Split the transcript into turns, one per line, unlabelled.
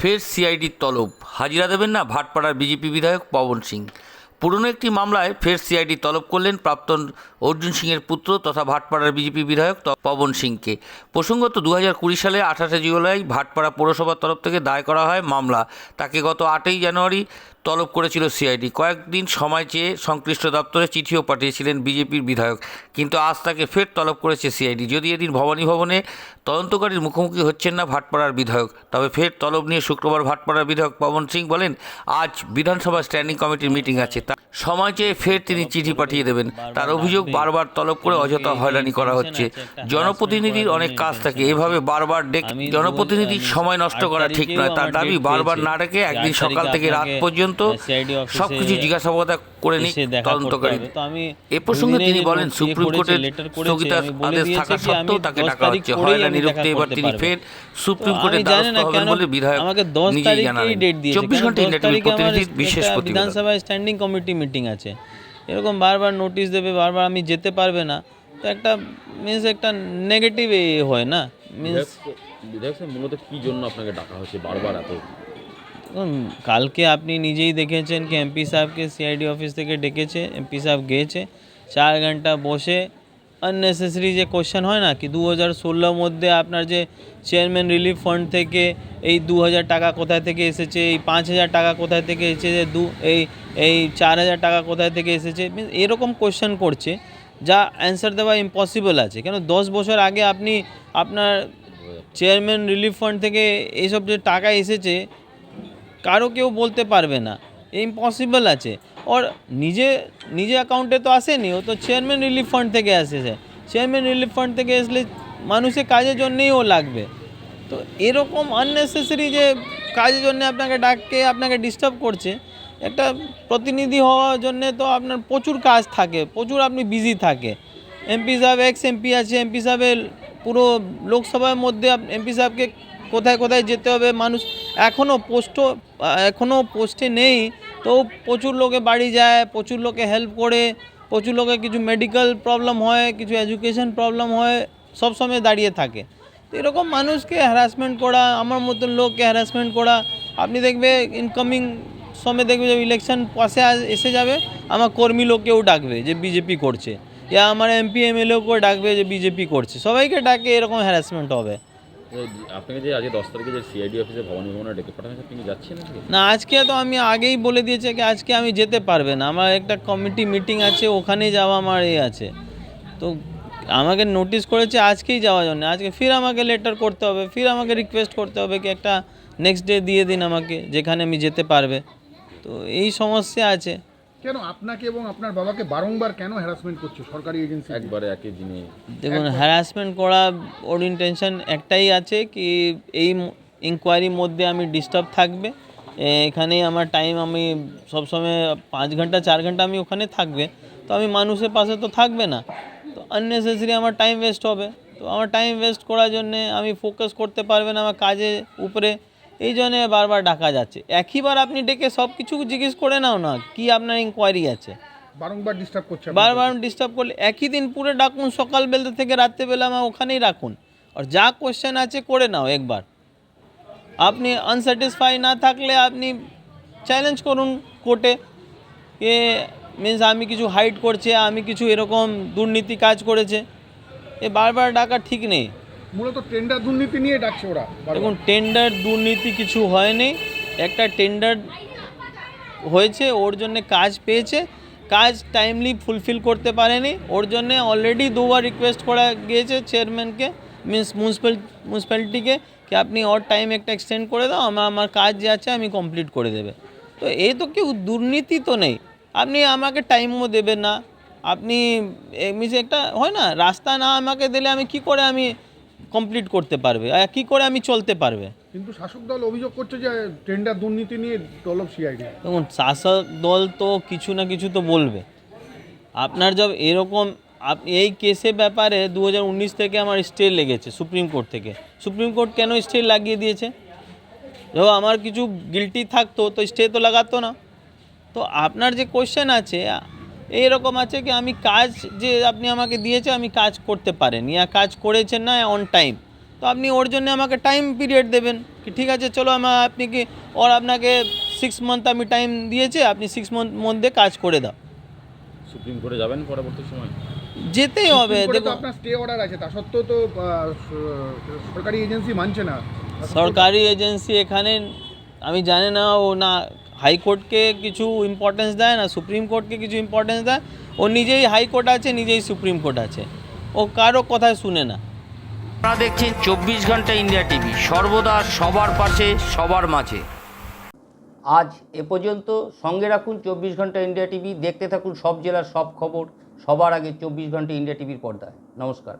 ফের সিআইডির তলব। হাজিরা দেবেন না ভাটপাড়ার বিজেপি বিধায়ক পবন সিং। পুরনো একটি মামলায় ফের সিআইডি তলব করলেন প্রাক্তন অর্জুন সিংয়ের পুত্র তথা ভাটপাড়ার বিজেপি বিধায়ক পবন সিংকে। প্রসঙ্গত দু হাজার কুড়ি সালে আঠাশে জুলাই ভাটপাড়া পৌরসভার তরফ থেকে দায় করা হয় মামলা। তাকে গত আটই জানুয়ারি তলব করেছিল সিআইডি। কয়েকদিন সময় চেয়ে সংশ্লিষ্ট দপ্তরে চিঠিও পাঠিয়েছিলেন বিজেপির বিধায়ক। কিন্তু আজ তাকে ফের তলব করেছে সিআইডি। যদি এদিন ভবানী ভবনে তদন্তকারীর মুখোমুখি হচ্ছেন না ভাটপাড়ার বিধায়ক তবে ফের তলব নিয়ে শুক্রবার ভাটপাড়ার বিধায়ক পবন সিং বলেন আজ বিধানসভা স্ট্যান্ডিং কমিটির মিটিং আছে। তা সময় চেয়ে ফের তিনি চিঠি পাঠিয়ে দেবেন। তার অভিযোগ বারবার তলব করে অযথা হয়রানি করা হচ্ছে। জনপ্রতিনিধির অনেক কাজ থাকে। এভাবে বারবার ডেকে জনপ্রতিনিধির সময় নষ্ট করা ঠিক নয়। তার দাবি বারবার না ডেকে একদিন সকাল থেকে রাত
আপনাকে,
পর্যন্ত
আহ, CID অফিসে
সব কিছু জিজ্ঞাসাবাদ করে নিক তদন্তকারী
তো আমি
এ প্রসঙ্গে তিনি বলেন
ইয়ে
সুপ্রিম
করেছি,
কোর্টের
letter করেছি, আমি বলে
আদেশ থাকা সত্ত্বেও তাকে
10
ডাকা হচ্ছে। হয়রানি রুখতে এবার তিনি ফের সুপ্রিম কোর্টের দ্বারস্থ হবেন বলে বিধায়ক নিজেই
তারিখেই
জানালেন।
ডেট দিয়েছে।
চব্বিশ
ঘণ্টা
ইন্ডিয়া টিভির প্রতিনিধির বিশেষ
বিধানসভায় স্ট্যান্ডিং কমিটি মিটিং আছে। এরকম বারবার নোটিশ দেবে বারবার আমি যেতে পারবে না। তো একটা মিন্স একটা নেগেটিভ এ হয় না। মিন্স
বিধায়ক সাহেব মূলত কি জন্য আপনাকে ডাকা হয়েছে বারবার এত
কালকে আপনি নিজেই দেখেছেন কি এমপি সাহেবকে সিআইডি অফিস থেকে ডেকেছে এমপি সাহেব গিয়েছে চার ঘণ্টা বসে আননেসেসারি যে কোশ্চেন হয় না, কি দু হাজার ষোলোর মধ্যে আপনার যে চেয়ারম্যান রিলিফ ফান্ড থেকে এই দু হাজার টাকা কোথায় থেকে এসেছে, এই পাঁচ হাজার টাকা কোথায় থেকে এসেছে দু, এই এই চার হাজার টাকা কোথায় থেকে এসেছে এরকম কোশ্চেন করছে, যা অ্যান্সার দেওয়া ইম্পসিবল আছে। কেন? দশ বছর আগে আপনি আপনার চেয়ারম্যান রিলিফ ফান্ড থেকে এইসব যে টাকা এসেছে কারও কেউ বলতে পারবে না। ইম্পসিবল আছে। ওর নিজে নিজে অ্যাকাউন্টে তো আসেনি, ও তো চেয়ারম্যান রিলিফ ফান্ড থেকে আসেছে চেয়ারম্যান রিলিফ ফান্ড থেকে আসলে মানুষের কাজের জন্যেই ও লাগবে। তো এরকম আননেসেসারি যে কাজের জন্য আপনাকে ডাককে আপনাকে ডিস্টার্ব করছে, একটা প্রতিনিধি হওয়ার জন্য তো আপনার প্রচুর কাজ থাকে, প্রচুর আপনি বিজি থাকে। এমপি সাহেব এক্স এমপি আছে এমপি সাহেবের পুরো লোকসভার মধ্যে এমপি সাহেবকে কোথায় কোথায় যেতে হবে? মানুষ এখনও পোস্টও এখনও পোস্টে নেই। তো প্রচুর লোকে বাড়ি যায়, প্রচুর লোকে হেল্প করে, প্রচুর লোকে কিছু মেডিকেল প্রবলেম হয়, কিছু এডুকেশন প্রবলেম হয়, সব সময় দাঁড়িয়ে থাকে। তো এরকম মানুষকে হ্যারাসমেন্ট করা, আমার মতন লোককে হ্যারাসমেন্ট করা, আপনি দেখবে ইনকামিং সময় দেখবে যে ইলেকশন পাশে এসে যাবে, আমার কর্মী লোককেও ডাকবে যে বিজেপি করছে। ইয়া আমার এমপি এমএলএকেও ডাকবে যে বিজেপি করছে। সবাইকে ডাকে এরকম হ্যারাসমেন্ট হবে।
আপনাকে যে আজকে দশ তারিখে যে সিআইডি অফিসে ভবানী ভবনে ডেকে পাঠানো আপনি যাচ্ছেন
না, আজকে তো আমি আগেই বলে দিয়েছি কি আজকে আমি যেতে পারবে না। আমার একটা কমিটি মিটিং আছে ওখানে যাওয়া আমার এ আছে। তো আমাকে নোটিশ করেছে, আজকেই যাওয়ার জন্য। আজকে ফির আমাকে লেটার করতে হবে, ফির আমাকে রিকোয়েস্ট করতে হবে কি একটা নেক্সট ডে দিয়ে দিন আমাকে, যেখানে আমি যেতে পারবে। তো এই সমস্যা আছে।
কেন আপনাকে এবং আপনার বাবাকে বারংবার কেন হ্যারাসমেন্ট করছে সরকারি এজেন্সি
একবারে একই দিনে
দেখুন হ্যারাসমেন্ট করা ওর ইন্টেনশন একটাই আছে কি এই ইনকোয়ারির মধ্যে আমি ডিস্টার্ব থাকবে। এ, এখানেই আমার টাইম আমি সবসময় পাঁচ ঘণ্টা চার ঘণ্টা আমি ওখানে থাকবে। তো আমি মানুষের পাশে তো থাকবে না। তো আননেসেসারি আমার টাইম ওয়েস্ট হবে। তো আমার টাইম ওয়েস্ট করার জন্যে আমি ফোকাস করতে পারবে না আমার কাজের উপরে। এই জন্যে বারবার ডাকা যাচ্ছে। একইবার আপনি ডেকে সব কিছু জিজ্ঞেস করে নাও না কি আপনার ইনকোয়ারি আছে?
বারংবার ডিস্টার্ব করছে
বারবার ডিস্টার্ব করলে একই দিন পুরো ডাকুন সকালবেলা থেকে রাত্রেবেলা আমার ওখানেই রাখুন। আর যা কোশ্চেন আছে করে নাও একবার। আপনি আনস্যাটিসফাই না থাকলে আপনি চ্যালেঞ্জ করুন কোর্টে এ মিন্স আমি কিছু হাইড করছে আমি কিছু এরকম দুর্নীতি কাজ করেছে। এ বারবার ডাকা ঠিক নেই।
মূলত টেন্ডার দুর্নীতি নিয়ে ডাকছে ওরা।
দেখুন টেন্ডার দুর্নীতি কিছু হয়নি। একটা টেন্ডার হয়েছে, ওর জন্য কাজ পেয়েছে। কাজ টাইমলি ফুলফিল করতে পারেনি। ওর জন্য অলরেডি দুবার রিকোয়েস্ট করা গিয়েছে চেয়ারম্যানকে মিন্স মিউনিসিপ্যাল মিউনিসিপ্যালিটিকে কি আপনি ওর টাইম একটা এক্সটেন্ড করে দাও, আমার আমার কাজ যে আছে আমি কমপ্লিট করে দেবে। তো এই তো কেউ, দুর্নীতি তো নেই। আপনি আমাকে টাইমও দেবেন না। আপনি মিন্স একটা হয় না, রাস্তা না আমাকে দিলে আমি কি করে আমি কমপ্লিট করতে পারবে। কী করে আমি চলতে পারবে?
কিন্তু শাসক দল অভিযোগ করছে যে টেন্ডার দুর্নীতি নিয়ে তলব সিআইডি
দেখুন শাসক দল তো কিছু না কিছু তো বলবে। আপনার যব এরকম এই কেসের ব্যাপারে দু হাজার উনিশ থেকে আমার স্টে লেগেছে সুপ্রিম কোর্ট থেকে। সুপ্রিম কোর্ট কেন স্টে লাগিয়ে দিয়েছে? যখন আমার কিছু গিলটি থাকতো তো স্টে তো লাগাতো না। তো আপনার যে কোয়েশ্চেন আছে এইরকম আছে কি আমি কাজ যে আপনি আমাকে দিয়েছে আমি কাজ করতে পারেন। আর কাজ করেছেন না অন টাইম তো আপনি ওর জন্য আমাকে টাইম পিরিয়ড দেবেন। কি ঠিক আছে চলো আমার আপনি কি ওর আপনাকে সিক্স মান্থ আমি টাইম দিয়েছে আপনি সিক্স মান্থ মধ্যে কাজ করে দাও।
সুপ্রিম কোর্টে যাবেন পরবর্তী সময়?
যেতেই হবে দেখো।
আপনার স্টে অর্ডার আছে তা সত্ত্বেও তো সরকারি এজেন্সি মানছে না।
সরকারি এজেন্সি এখানে আমি জানি না ও না হাইকোর্টকে কিছু ইম্পর্টেন্স দেয় না সুপ্রিম কোর্টকে কিছু ইম্পর্টেন্স দেয় ও নিজেই হাইকোর্ট আছে নিজেই সুপ্রিম কোর্ট আছে। ও কারও কথায় শুনে না।
আপনারা দেখছেন চব্বিশ ঘণ্টা ইন্ডিয়া টিভি সর্বদা সবার পাশে সবার মাঝে। আজ এ পর্যন্ত সঙ্গে রাখুন চব্বিশ ঘণ্টা ইন্ডিয়া টিভি দেখতে থাকুন সব জেলার সব খবর সবার আগে চব্বিশ ঘণ্টা ইন্ডিয়া টিভির পর্দায়। নমস্কার।